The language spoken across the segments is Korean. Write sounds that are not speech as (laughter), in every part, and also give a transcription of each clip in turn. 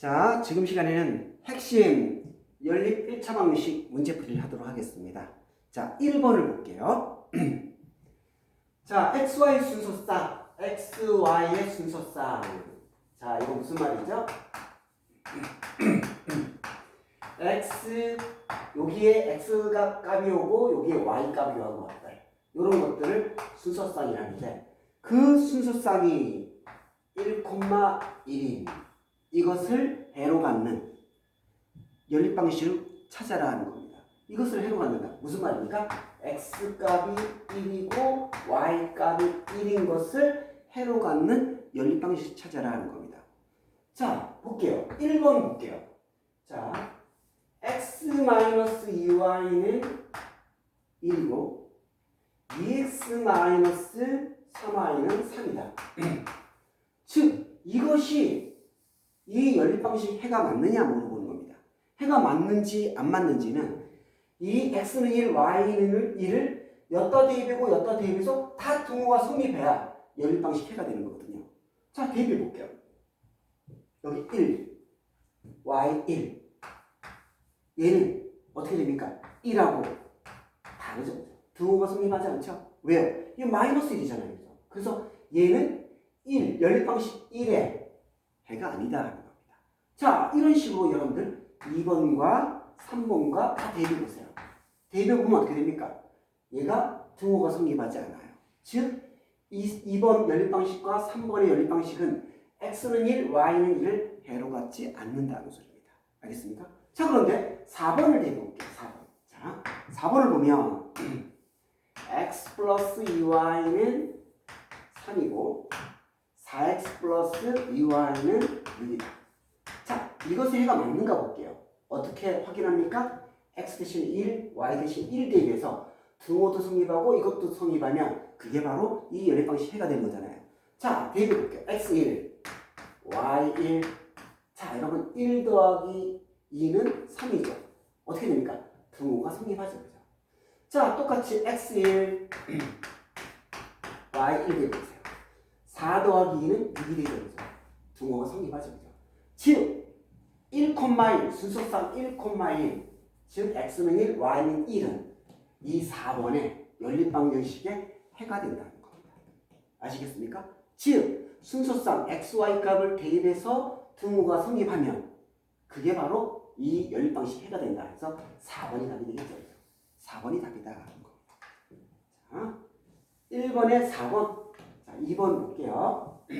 자, 지금 시간에는 핵심 연립 1차 방식 문제풀이를 하도록 하겠습니다. 자, 1번을 볼게요. (clears throat) 자, XY 순서쌍, XY의 순서쌍. 자, 이거 무슨 말이죠? (clears throat) X, 여기에 X가 값이 오고, 여기에 Y 값이 오는 것들. 이런 것들을 순서쌍이라는데, 그 순서쌍이 1,1인 이것을 해로 갖는 연립 방식을 찾아라 하는 겁니다. 이것을 해로 갖는다. 무슨 말입니까? x 값이 1이고 y 값이 1인 것을 해로 갖는 연립 방식 찾아라 하는 겁니다. 자, 볼게요. 1번 볼게요. 자, x-2y는 1이고 2x-3y는 3이다. 즉 이것이 이 연립 방식 해가 맞느냐 물어보는 겁니다. 해가 맞는지 안 맞는지는 이 x는 1, y는 1을 엿다 대입이고 엿다 대입해서 다 등호가 성립해야 연립 방식 해가 되는 거거든요. 자 대입해 볼게요. 여기 1, y 1 얘는 어떻게 됩니까? 1하고 다르죠. 등호가 성립하지 않죠? 왜요? 이게 마이너스 1이잖아요. 그래서 얘는 1, 연립 방식 1에 해가 아니다. 자, 이런 식으로 여러분들 2번과 3번과 다 대비해 보세요. 대비해 보면 어떻게 됩니까? 얘가 등호가 성립하지 않아요. 즉, 2, 번 연립 방식과 3번의 연립 방식은 x는 1, y는 1을 해로 갖지 않는다는 소리입니다. 알겠습니까? 자, 그런데 4번을 대비해 볼게요. 4번. 자, 4번을 보면 (clears throat) x 플러스 2y는 3이고 4x 플러스 2y는 6이다. 자, 이것의 해가 맞는가 볼게요. 어떻게 확인합니까? x 대신 1, y 대신 1 대비해서 등호도 성립하고 이것도 성립하면 그게 바로 이 연립 방식 해가 되는 거잖아요. 자, 대비해 볼게요. x 1, y 1. 자, 여러분 1 더하기 2는 3이죠. 어떻게 됩니까? 등호가 성립하죠. 그죠? 자, 똑같이 x 1, (clears throat) y 1 대비해보세요. 4 더하기 2는 6이 되죠. 그죠? 등호가 성립하죠. 그죠? 즉 1,1 순서상 1,1 즉 x는 1, y는 1은 이 4번의 연립 방정식의 해가 된다는 겁니다. 아시겠습니까? 즉 순서상 x, y 값을 대입해서 등호가 성립하면 그게 바로 이 연립 방식 해가 된다. 그래서 4번이 답이 되겠죠. 4번이 답이다. 자, 1번에 4번. 자, 2번 볼게요. (clears throat)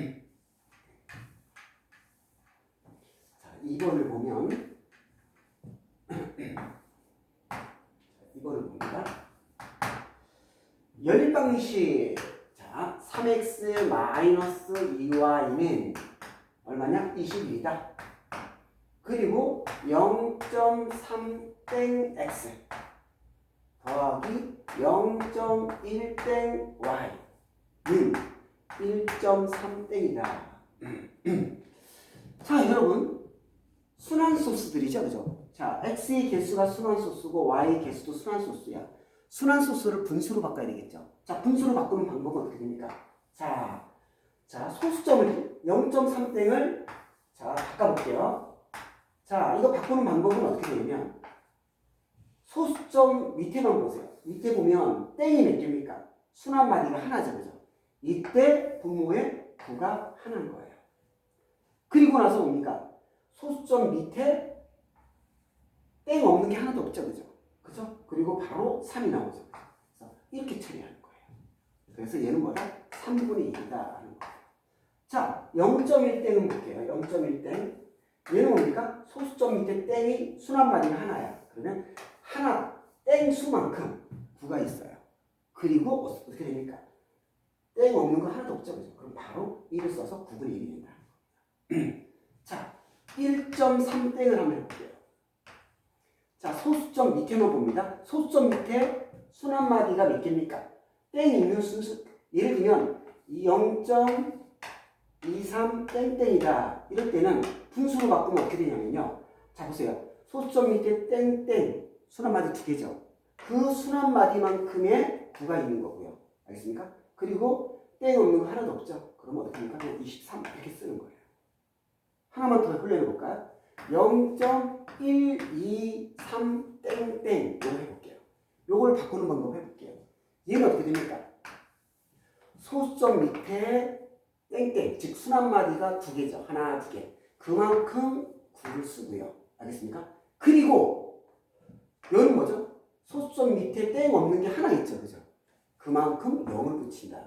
자, 2번을 보면 (clears throat) 2번을 봅니다. 연립 방식 자, 3x 마이너스 2y는 얼마냐? 21이다. 그리고 0.3땡 x 더하기 0.1땡 y는 1.3땡이다. 자, 여러분. 순환 소스들이죠. 그죠? 자, x의 개수가 순환 소스고 y의 개수도 순환 소스야. 순환 소스를 분수로 바꿔야 되겠죠. 자, 분수로 바꾸는 방법은 어떻게 됩니까? 자, 자, 소수점을 0.3땡을 자, 바꿔 볼게요. 자, 이거 바꾸는 방법은 어떻게 되냐면 소수점 밑에만 보세요. 밑에 보면 땡이 몇 개입니까? 순환 마디가 하나죠. 그죠? 이때 분모의 9가 하나인 거예요. 그리고 나서 뭡니까? 소수점 밑에 땡 없는 게 하나도 없죠. 그죠? 그죠? 그리고 바로 3이 나오죠. 그래서 이렇게 처리하는 거예요. 그래서 얘는 뭐다? 3분의 2이다. 하는 거예요. 자, 0.1땡은 볼게요. 0.1땡. 얘는 뭡니까? 소수점 밑에 땡이 순환 마디가 하나야. 그러면 하나 땡 수만큼 9가 있어요. 그리고 어떻게 됩니까? 땡 없는 거 하나도 없죠. 그죠? 그럼 바로 1을 써서 9분의 1이 된다. 자, 1.3땡을 한번 해볼게요. 자, 소수점 밑에만 봅니다. 소수점 밑에 순환 마디가 몇 개입니까? 땡 있는 순수, 예를 들면 0.23 땡땡이다. 이럴 때는 분수로 바꾸면 어떻게 되냐면요. 자, 보세요. 소수점 밑에 땡땡 순환 마디 두 개죠. 그 순환 마디만큼의 9가 있는 거고요. 알겠습니까? 그리고 땡 없는 거 하나도 없죠. 그럼 어떻게 합니까? 그냥 23 이렇게 쓰는 거예요. 하나만 더 흘려내 볼까요? 0.123 땡땡 이거 해볼게요. 요걸 바꾸는 방법 해볼게요. 얘는 어떻게 됩니까? 소수점 밑에 땡땡 즉 순한마디가 두 개죠. 하나 두 개. 그만큼 구를 쓰고요. 알겠습니까? 그리고 여는 뭐죠? 소수점 밑에 땡 없는 게 하나 있죠. 그죠? 그만큼 0을 붙인다.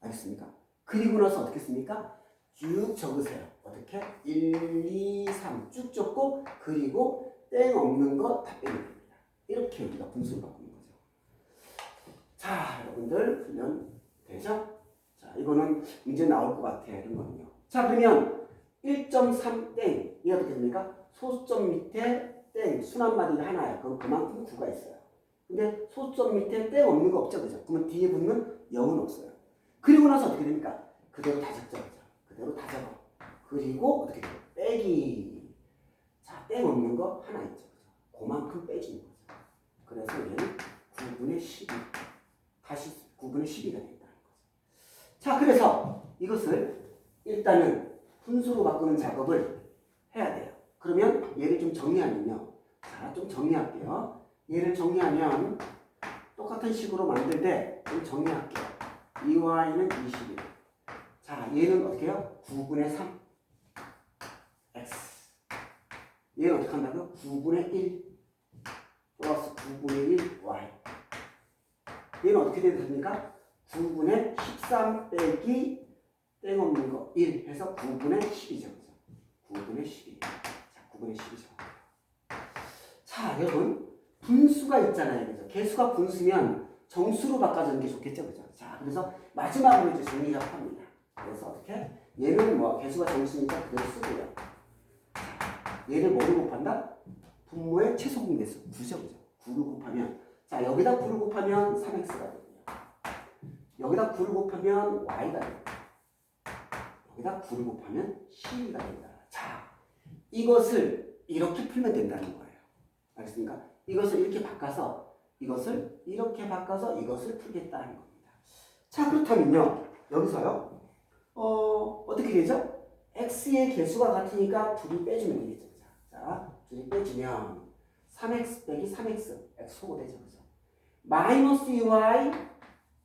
알겠습니까? 그리고 나서 어떻게 씁니까? 쭉 적으세요. 어떻게? 1, 2, 3쭉 적고 그리고 땡 없는 거 다 빼면 됩니다. 이렇게 우리가 분수를 바꾸는 거죠. 자, 여러분들 훈련 되죠? 자, 이거는 문제 나올 것 같아. 이런 거는요. 자, 그러면 1.3 땡. 이게 어떻게 됩니까? 소수점 밑에 땡. 순한 마디가 하나예요. 그럼 그만큼 구가 있어요. 근데 소수점 밑에 땡 없는 거 없죠. 그죠? 그러면 뒤에 붙는 0은 없어요. 그리고 나서 어떻게 됩니까? 그대로 다. 그죠? 그대로 다 적어. 그리고 어떻게 돼요? 빼기. 자, 땡 없는 거 하나 있죠. 그만큼 빼주는 거죠. 그래서 얘는 9분의 12. 다시 9분의 12가 된다는 거죠. 자, 그래서 이것을 일단은 분수로 바꾸는 작업을 해야 돼요. 그러면 얘를 좀 정리하면요. 자, 좀 정리할게요. 얘를 정리하면 똑같은 식으로 만들 때 좀 정리할게요. 2y는 21. 자, 얘는 어떻게 해요? 9분의 3. x. 얘는 어떻게 한다고요? 9분의 1 플러스 9분의 1 y. 얘는 어떻게 됩니까? 9분의 13 빼기 땡 없는 거 1 해서 9분의 12죠. 9분의 12. 자, 9분의 12죠. 자, 여러분. 분수가 있잖아요. 그죠? 개수가 분수면 정수로 바꿔주는 게 좋겠죠. 그죠? 자, 그래서 마지막으로 이제 정리 작업합니다. 그래서 어떻게? 얘는 뭐 개수가 정수니까 그대로 쓰고요. 자, 얘를 뭐로 곱한다? 분모의 최소 공개수 9죠. 그죠? 9를 곱하면 자, 여기다 9를 곱하면 3x가 되고요. 여기다 9를 곱하면 y가 됩니다. 여기다 9를 곱하면 12가 된다. 자, 이것을 이렇게 풀면 된다는 거예요. 알겠습니까? 이것을 이렇게 바꿔서 이것을 이렇게 바꿔서 이것을 풀겠다는 겁니다. 자, 그렇다면요. 여기서요. 어, 어떻게 되죠? x의 개수가 같으니까 둘이 빼주면 되겠죠. 자, 자 둘이 빼주면 3x 빼기 3x x 소고 되죠. 그죠? 마이너스 2y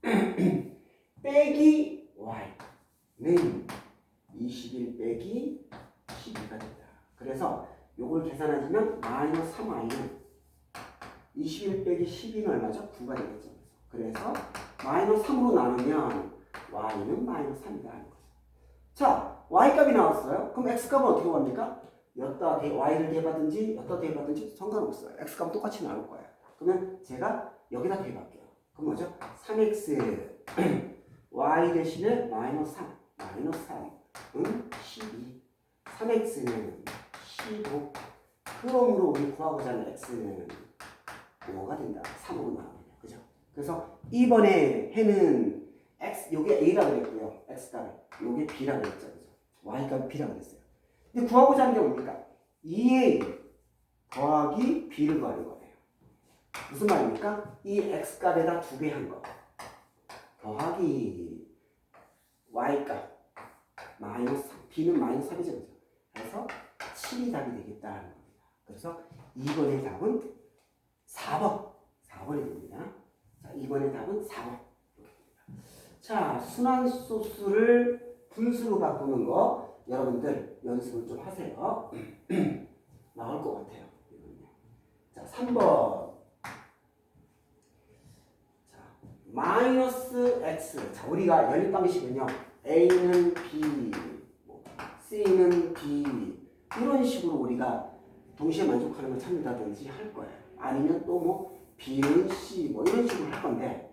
(clears throat) 빼기 y는 21 빼기 12가 된다. 그래서 요걸 계산하시면 마이너스 3y는 21 빼기 12는 얼마죠? 9가 되겠죠. 그래서 마이너스 3으로 나누면 y는 마이너스 3이다 하는 거죠. 자, y 값이 나왔어요. 그럼 x 값은 어떻게 구합니까? 여기다 대, y를 대받든지 여기다 대받든지 상관없어요. x 값은 똑같이 나올 거예요. 그러면 제가 여기다 대할게요. 그럼 뭐죠? 3x (clears throat) y 대신에 마이너스 3 마이너스 3은 12 3x는 15 그러므로 우리 구하고자 하는 x는 5가 된다. 3으로 나오면 그죠? 그래서 이번에 해는 x 요게 a라 그랬고요. x 값 요게 b라 그랬죠. 그죠? y 값 b라 그랬어요. 근데 구하고자 하는 게 뭡니까? 2a 더하기 b를 구하는 거예요. 무슨 말입니까? 이 x 값에다 두배한 거. 더하기 y 값 마이너스 3, b는 마이너스 3이죠. 그죠? 그래서 7이 답이 되겠다는 겁니다. 그래서 2번의 답은 4번. 4번이 됩니다. 자, 2번의 답은 4번. 자, 순환소수를 분수로 바꾸는 거 여러분들 연습을 좀 하세요. (clears throat) 나올 것 같아요. 자, 3번. 자, 마이너스 x. 자, 우리가 연립 방식은요. a는 b, 뭐, c는 d 이런 식으로 우리가 동시에 만족하는 걸 찾는다든지 할 거예요. 아니면 또 뭐 B는 C 뭐 이런 식으로 할 건데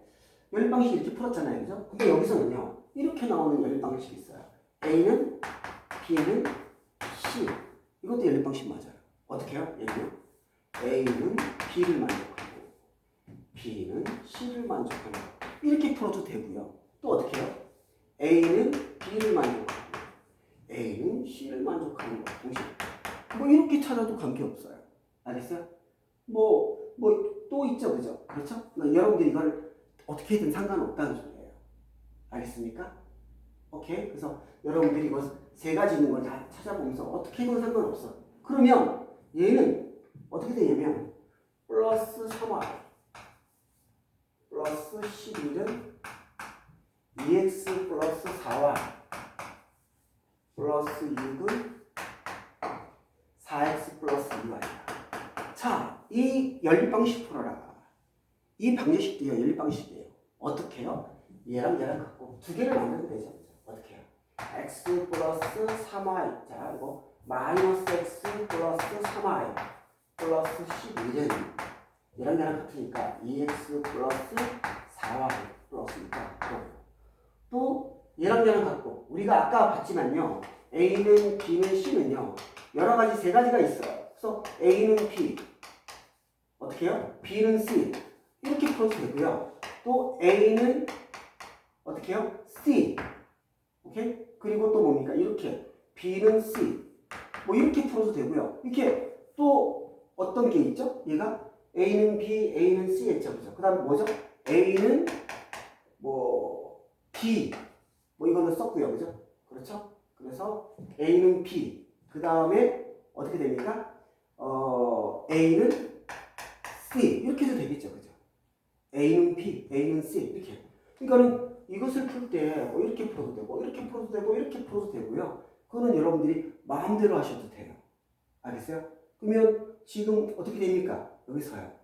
연립 방식 이렇게 풀었잖아요, 그죠? 근데 여기서는요 이렇게 나오는 연립 방식이 있어요. A는 B는 이것도 연립 방식 맞아요. 어떻게 해요? 얘는요 A는 B를 만족하고 B는 C를 만족하는 이렇게 풀어도 되고요. 또 어떻게 해요? A는 B를 만족하고 A는 C를 만족하는 거 동시에 뭐 이렇게 찾아도 관계 없어요. 알겠어요? 뭐 뭐 또 있죠, 그죠? 그렇죠? 그러니까 여러분들이 이걸 어떻게든 상관없다는 소리예요. 알겠습니까? 오케이? 그래서 여러분들이 이거 세 가지 있는 걸 다 찾아보면서 어떻게 해도 상관없어. 그러면 얘는 어떻게 되냐면 플러스 3y 플러스 11은 2x 플러스 4y 플러스 6은 4x 플러스 2y 자, 이 연립방식 풀어라. 이 방정식도요, 연립방식이에요. 어떻게 해요? 얘랑 얘랑 갖고 두 개를 만들면 되죠. 어떻게 해요? x 플러스 3y 자, 이거 마이너스 x 플러스 3y 플러스 11은 얘랑 얘랑 같으니까 2x 플러스 4y 플러스니까 또 얘랑 얘랑 같고 우리가 아까 봤지만요. A는 b는 c는요. 여러 가지 세 가지가 있어요. 그래서 a는 b. 어떻게 해요? b는 c. 이렇게 풀어도 되고요. 또 a는 어떻게 해요? c 오케이? 그리고 또 뭡니까? 이렇게 b는 c 뭐 이렇게 풀어도 되고요 이렇게 또 어떤 게 있죠? 얘가 a는 b, a는 c 했죠 그죠? 그 다음 뭐죠? a는 뭐 b 뭐 이거는 썼고요 그죠? 그렇죠? 그래서 a는 b 그 다음에 어떻게 됩니까? 어 a는 c 이렇게 해도 되겠죠 그죠? a는 b, a는 c 이렇게 그러니까는 이것을 풀때뭐 이렇게 풀어도 되고 이렇게 풀어도 되고 이렇게 풀어도 되고요 그거는 여러분들이 마음대로 하셔도 돼요 알겠어요? 그러면 지금 어떻게 됩니까? 여기서요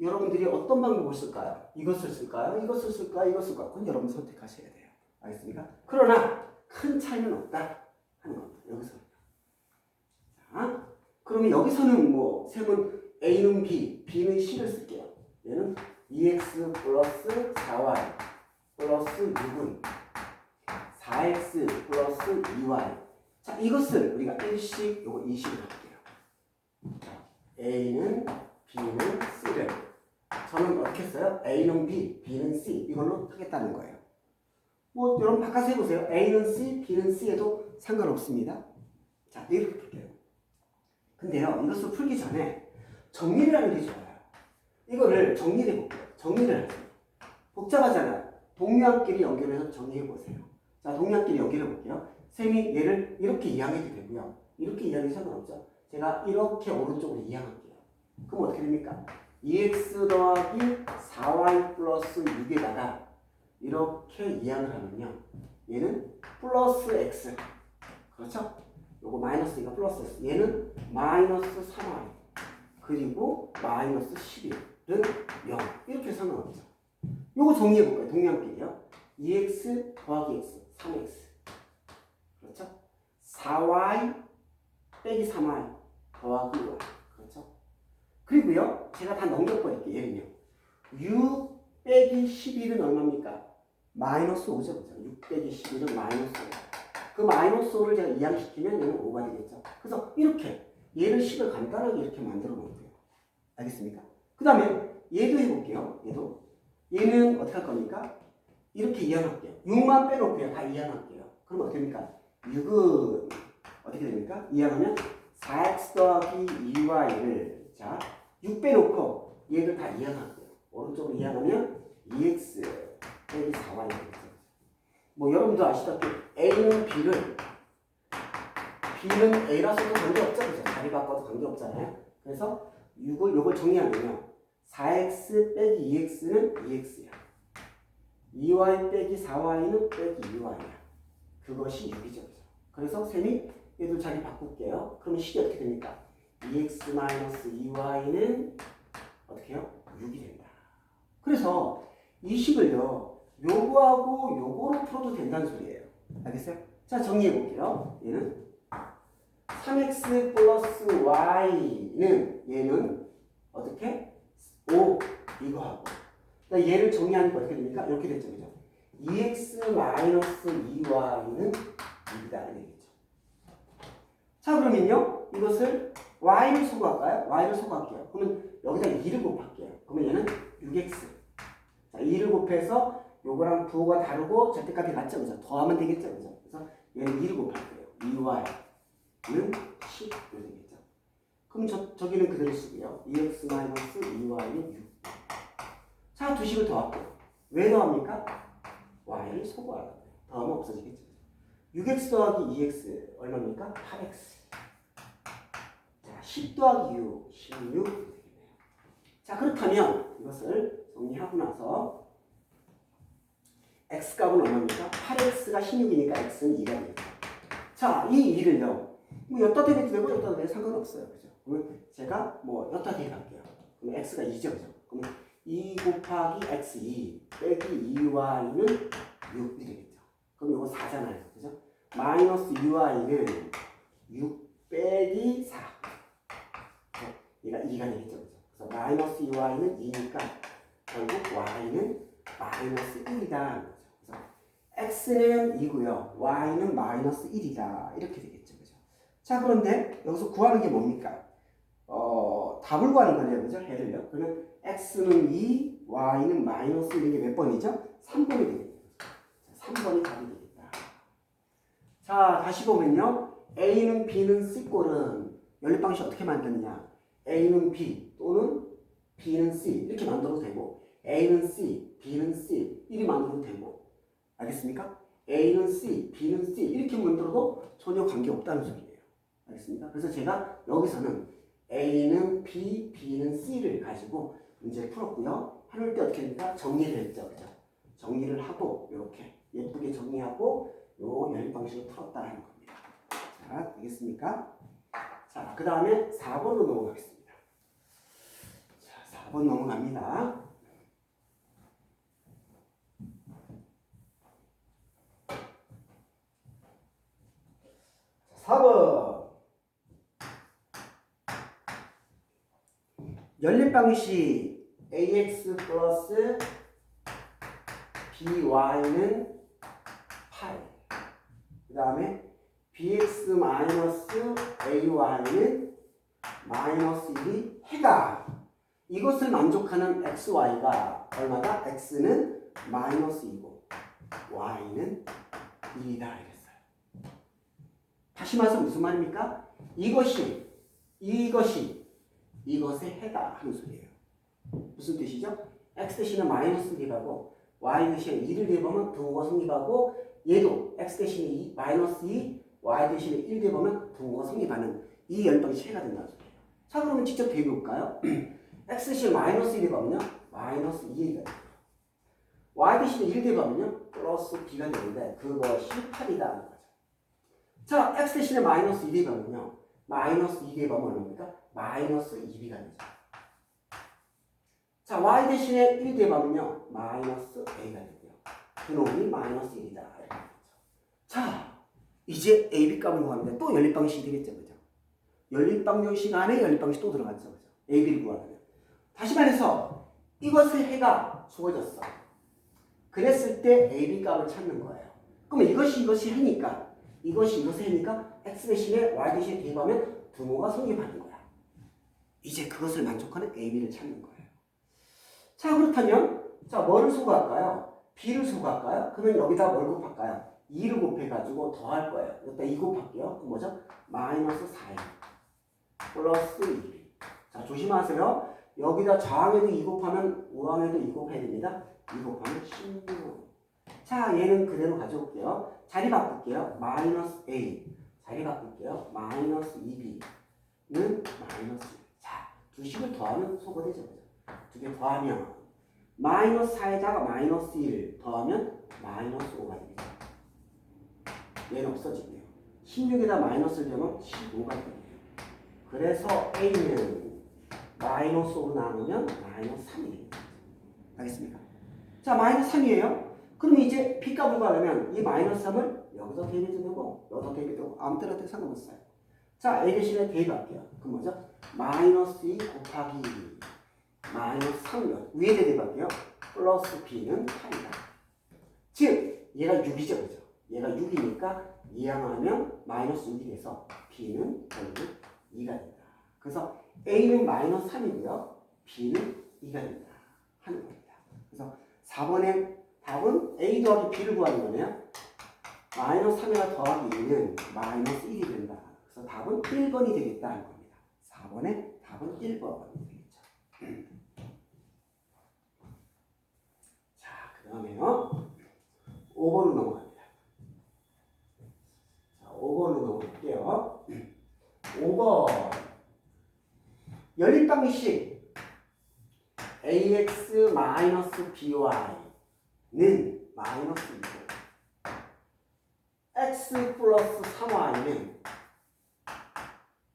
여러분들이 어떤 방법을 쓸까요? 이것을 쓸까요? 이것을 쓸까요? 이것을 쓸까요? 그건 여러분 선택하셔야 돼요. 알겠습니까? 그러나 큰 차이는 없다 하는 겁니다. 여기서. 자, 그러면 여기서는 뭐 셈은 A는 B, B는 C를 쓸게요. 얘는 2x 플러스 4y 플러스 6은 4x 플러스 2y. 자, 이것을 우리가 1식, 요거 2식을 할게요. A는 B는 C를 저는 어떻게 했어요? A는 B, B는 C 이걸로 하겠다는 거예요. 뭐 여러분 바꿔서 해보세요. A는 C, B는 C에도 상관없습니다. 자 이렇게 풀게요. 근데요 이것을 풀기 전에 정리를 하는 게 좋아요. 이거를 정리해 볼게요. 정리를 하세요. 복잡하잖아요. 동류함끼리 연결해서 정리해 보세요. 자 동류함끼리 연결해 볼게요. 쌤이 얘를 이렇게 이항해도 되고요. 이렇게 이항해도 상관없죠. 제가 이렇게 오른쪽으로 이항할게요. 그럼 어떻게 됩니까? 2x 더하기 4y 플러스 6에다가 이렇게 이항을 하면요. 얘는 플러스 x. 그렇죠? 요거 마이너스니까 플러스 x. 얘는 마이너스 3y. 그리고 마이너스 11은 0. 이렇게 상관없죠. 요거 정리해볼까요? 동량끼리요. 2x 더하기 x. 3x. 그렇죠? 4y 빼기 3y 더하기 y. 그렇죠? 그리고요, 제가 다 넘겨버릴게요. 예를요. 6 빼기 11은 얼마입니까? 마이너스 5죠. 그죠? 6 빼기 11은 마이너스 5. 그 마이너스 5를 제가 이항시키면 얘는 5가 되겠죠. 그래서 이렇게 얘를 10을 간단하게 이렇게 만들어 놓을게요. 알겠습니까? 그 다음에 얘도 해볼게요. 얘도. 얘는 어떻게 할 겁니까? 이렇게 이항할게요. 6만 빼놓고요. 다 이항할게요. 그럼 어떻게 됩니까? 6은 어떻게 됩니까? 이항하면 4x 더하기 2y를 자, 6 빼놓고 얘를 다 이항할게요. 오른쪽으로 이항하면 2x 빼기 4y 되겠죠. 뭐 여러분도 아시다시피 a는 b를 b는 a라서도 관계없죠. 그죠? 자리 바꿔도 관계없잖아요. 그래서 6을 요걸 정리하면요. 4x 빼기 2x는 2x야. 2y 빼기 4y는 빼기 2y야. 그것이 6이죠. 그죠? 그래서 셈이 얘도 자리 바꿀게요. 그러면 식이 어떻게 됩니까? 2x 마이너스 2y는 어떻게 해요? 6이 된다. 그래서 이 식을요. 요거하고 요거로 풀어도 된다는 소리예요. 알겠어요? 자, 정리해 볼게요. 얘는 3x 플러스 y는 얘는 어떻게? 5 이거 하고 그러니까 얘를 정리하니까 어떻게 됩니까? 이렇게 됐죠. 그죠? 2x 마이너스 2y는 6이다. 되겠죠. 자, 그러면요. 이것을 y를 소구할까요? y를 소구할게요. 그러면 여기다 2를 곱할게요. 그러면 얘는 6x. 자, 2를 곱해서 요거랑 부호가 다르고 절대값이 같죠. 그죠? 더하면 되겠죠. 그죠? 그래서 얘는 2를 곱할게요. 2y는 10 이렇게. 그럼 저, 저기는 그대로 쓰고요. 2x 마이너스 2y는 6. 자, 두 식을 더할게요. 왜 더합니까? y를 소구하라고요. 더하면 없어지겠죠. 6x 더하기 2x 얼마입니까? 8x. 자, 10 더하기 6, 16 되겠네요. 자, 그렇다면 이것을 정리하고 나서 x 값은 얼마입니까? 8x가 16이니까 x는 2가 되겠죠. 자, 이 2를요. 뭐 여기다 대입해도 되고 여기다 대입 상관없어요. 그죠? 그러면 제가 뭐 여기다 대입할게요. 그럼 x가 2죠. 그죠? 그러면 2 곱하기 x2 빼기 2y는 6이 되겠죠. 그럼 이거 4잖아요. 그죠? 마이너스 2y는 6 빼기 4. 네, 얘가 2가 되겠죠. 그죠? 그래서 마이너스 2y는 2니까 결국 y는 마이너스 1이다. 그래서 x는 2고요. y는 마이너스 1이다. 이렇게 되겠죠. 그죠? 자, 그런데 여기서 구하는 게 뭡니까? 어, 답을 구하는 거네요. 그죠? 해를요. 그러면 x는 2, y는 마이너스 1인 게몇 번이죠? 3번이 되겠네요. 자, 3번이 답이 되겠다. 자, 다시 보면요. a는 b는 c꼴은 연립 방식 어떻게 만드느냐? a는 b 또는 b는 c 이렇게 만들어도 되고 a는 c, b는 c 이렇게 만들어도 되고 알겠습니까? a는 c, b는 c 이렇게 만들어도 전혀 관계 없다는 소리예요. 알겠습니까? 그래서 제가 여기서는 a는 b, b는 c를 가지고 문제를 풀었고요. 해놓을 때 어떻게 됩니까? 정리를 했죠. 그죠? 정리를 하고 이렇게 예쁘게 정리하고 요 연립 방식을 풀었다는 겁니다. 자, 되겠습니까? 자, 그 다음에 4번으로 넘어가겠습니다. 자, 4번 넘어갑니다. 4번. 연립 방식 ax 플러스 by는 8. 그 다음에 bx 마이너스 ay는 마이너스 1이 해가 이것을 만족하는 xy가 얼마다? x는 마이너스 2고 y는 1이다 이랬어요. 다시 말해서 무슨 말입니까? 이것이 이것이 이것의 해다 하는 소리예요. 무슨 뜻이죠? x 대신에 마이너스 대입하고 y 대신에 2를 대입하면 등호가 성립하고 얘도 x 대신에 2, 마이너스 2, y 대신에 1 대입하면 등호가 성립하는 이 연방식 해가 된다는 소리예요. 자 그러면 직접 대입해 볼까요? (clears throat) x 대신에 마이너스 1 대입하면요 마이너스 2가 돼요. y 대신에 1 대입하면요 플러스 b가 되는데 그것이 8이다 하는 거죠. 자 x 대신에 마이너스 2 대입하면요 마이너스 2 대입하면 얼마입니까? 마이너스 2b가 되죠. 자, y 대신에 1 대입하면요. 마이너스 a가 되고요. 그놈이 마이너스 1이다. 이렇게 되죠. 자, 이제 ab 값을 구하는데 또 연립방식이 되겠죠. 그죠? 연립방정식 안에 연립방식 또 들어갔죠. 그죠? ab를 구하면. 다시 말해서 이것의 해가 주어졌어. 그랬을 때 ab 값을 찾는 거예요. 그러면 이것이 이것이 해니까 이것이 이것의 해니까 x 대신에 y 대신에 대입하면 등호가 성립하는 거야. 이제 그것을 만족하는 ab를 찾는 거예요. 자 그렇다면 자 뭐를 소구할까요? b를 소구할까요? 그러면 여기다 뭘 곱할까요? 2를 곱해가지고 더할 거예요. 여기다 2 곱할게요. 그럼 뭐죠? 마이너스 4이 플러스 2. 자 조심하세요. 여기다 좌항에도 2 곱하면 우항에도 2 곱해야 됩니다. 2 곱하면 16. 자 얘는 그대로 가져올게요. 자리 바꿀게요. 마이너스 a. 자리 바꿀게요. 마이너스 2b는 마이너스 1. 자, 두 식을 더하면 소거되죠. 두 개 더하면 마이너스 4에다가 마이너스 1 더하면 마이너스 5가 됩니다. 얘는 없어지고요. 16에다 마이너스를 더하면 15가 됩니다. 그래서 a는 마이너스 5로 나누면 마이너스 3이 됩니다. 알겠습니까? 자, 마이너스 3이에요. 그럼 이제 b 값을 구하려면 이 마이너스 3을 여기서 대입해도 되고 여기서 대입해도 되고 아무 때나 상관없어요. 자, a 대신에 대입할게요. 그럼 뭐죠? 마이너스 2 곱하기 2 마이너스 3면 위에 대입할게요. 플러스 b는 8이다. 즉 얘가 6이죠. 그죠? 얘가 6이니까 이항하면 마이너스 6이 돼서 b는 결국 2가 된다. 그래서 a는 마이너스 3이고요. b는 2가 된다. 하는 겁니다. 그래서 4번의 답은 a 더하기 b를 구하는 거네요. 마이너스 3에다 더하기 2는 마이너스 1이 된다. 그래서 답은 1번이 되겠다. 4번에 답은 1번이 되겠죠. 자, 그 다음에요. 5번으로 넘어갑니다. 자, 5번으로 볼게요. 5번. 연립방식 ax-by는 마이너스 2고 x 플러스 3y는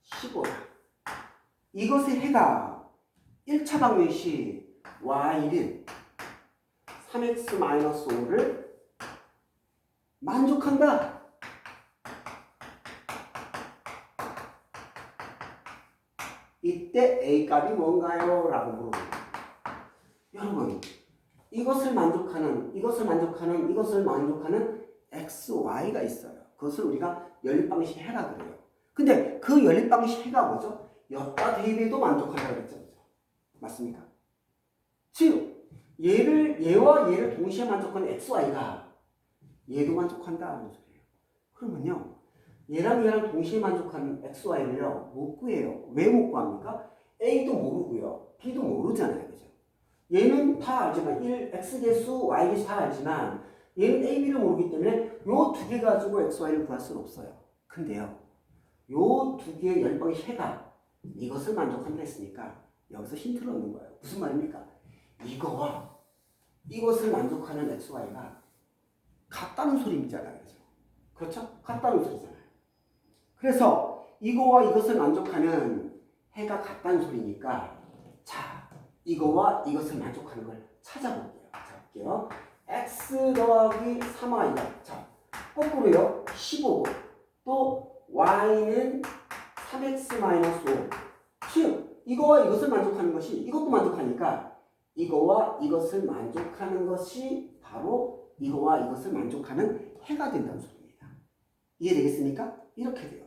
15다. 이것의 해가 1차 방정식 y는 3x 마이너스 5를 만족한다. 이때 A 값이 뭔가요? 라고 물어봅니다. 여러분, 이것을 만족하는, 이것을 만족하는, 이것을 만족하는 X, Y가 있어요. 그것을 우리가 연립방식 해라 그래요. 근데 그 연립방식 해가 뭐죠? 여타 대입에도 만족한다고 그랬죠. 맞습니까? 즉, 얘를, 얘와 얘를 동시에 만족하는 X, Y가 얘도 만족한다. 는 소리예요. 그러면요. 얘랑 얘랑 동시에 만족하는 x, y를요 못 구해요. 왜 못 구합니까? a도 모르고요, b도 모르잖아요, 그죠? 얘는 다 알지만 1 x 개수, y 개수 다 알지만 얘는 a, b를 모르기 때문에 요 두 개 가지고 x, y를 구할 수는 없어요. 근데요, 요 두 개의 열방식 해가 이것을 만족한다 했으니까 여기서 힌트를 얻는 거예요. 무슨 말입니까? 이거와 이것을 만족하는 x, y가 같다는 소리잖아요, 그죠? 그렇죠? 같다는 소리잖아요. 그래서 이거와 이것을 만족하는 해가 같다는 소리니까 자 이거와 이것을 만족하는 걸 찾아볼게요. 자 볼게요. x 더하기 3y가 자 거꾸로요 15고 또 y는 3x 마이너스 5. 즉 이거와 이것을 만족하는 것이 이것도 만족하니까 이거와 이것을 만족하는 것이 바로 이거와 이것을 만족하는 해가 된다는 소리입니다. 이해되겠습니까? 이렇게 돼요.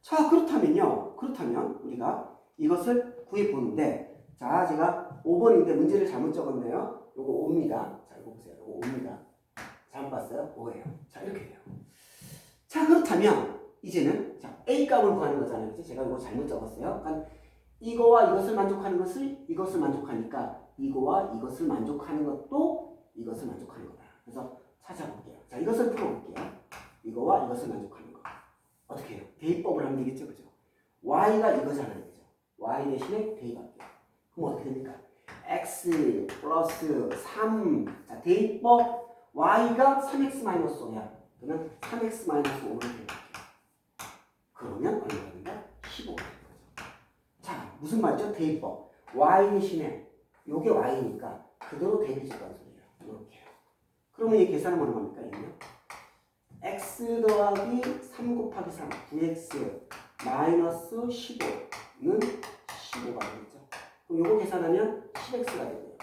자, 그렇다면요. 그렇다면 우리가 이것을 구해 보는데 자, 제가 5번인데 문제를 잘못 적었네요. 요거 5입니다. 자, 이거 보세요. 요거 5입니다. 잘못 봤어요? 5예요. 자, 이렇게 돼요. 자, 그렇다면 이제는 자, A 값을 구하는 거잖아요. 그죠? 제가 이거 잘못 적었어요. 그러니까 이거와 이것을 만족하는 것을 이것을 만족하니까 이거와 이것을 만족하는 것도 이것을 만족하는 거다. 그래서 찾아볼게요. 자, 이것을 풀어볼게요. 이거와 이것을 만족하는 거. 어떻게 해요? 대입법을 하면 되겠죠, 그죠? y가 이거잖아요, 그죠? y 대신에 대입할게요. 그럼 어떻게 됩니까? x 플러스 3. 자, 대입법 y가 3x 마이너스 5야. 그러면 3x 마이너스 5를 대입할게요. 그러면 얼마가 된다? 15가 되는 거죠. 자, 무슨 말이죠? 대입법. y 대신에 요게 y니까 그대로 대입해줬다는 소리예요. 이렇게요. 그러면 이 계산은 얼마입니까? 이거요? x 더하기 3 곱하기 3 9x 마이너스 15는 15가 되겠죠. 그럼 요거 계산하면 10x가 되고요.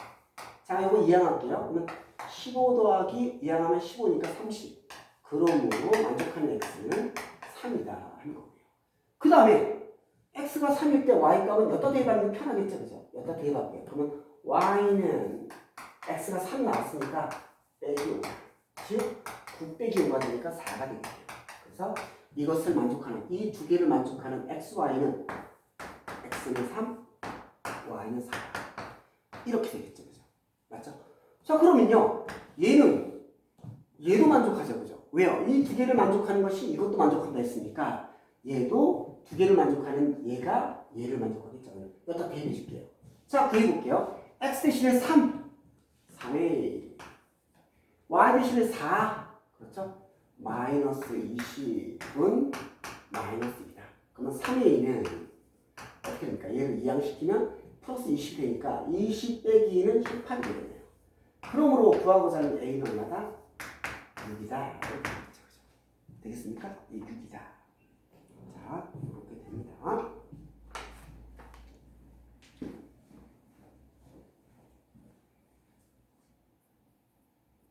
자, 요거 이항할게요. 그러면 15 더하기 이항하면 15니까 30. 그러므로 만족하는 x는 3이다 하는 거고요. 그 다음에 x가 3일 때 y 값은 여기다 대입하면 편하겠죠, 그죠? 여기다 대입할게요. 그러면 y는 x가 3 나왔으니까 빼기 5. 즉 9 빼기 5가 되니까 4가 되겠네요. 그래서 이것을 만족하는 이 두 개를 만족하는 x, y는 x는 3, y는 4. 이렇게 되겠죠, 그죠? 맞죠? 자 그러면요, 얘는 얘도 만족하죠, 그죠? 왜요? 이 두 개를 만족하는 것이 이것도 만족한다 했으니까 얘도 두 개를 만족하는 얘가 얘를 만족하겠죠. 여기다 대입해 줄게요. 자, 대입해 볼게요. x 대신에 3, 3의 y 대신에 4, 그렇죠? 마이너스 20은 마이너스이다. 그러면 3의 2는 어떻게 됩니까? 얘를 이항시키면 플러스 20 되니까 20 빼기 2는 18이 되겠네요. 그러므로 구하고자 하는 a는 얼마다? 6이다. 이렇게 되겠죠. 그죠? 되겠습니까? 이 6이다. 자, Huh?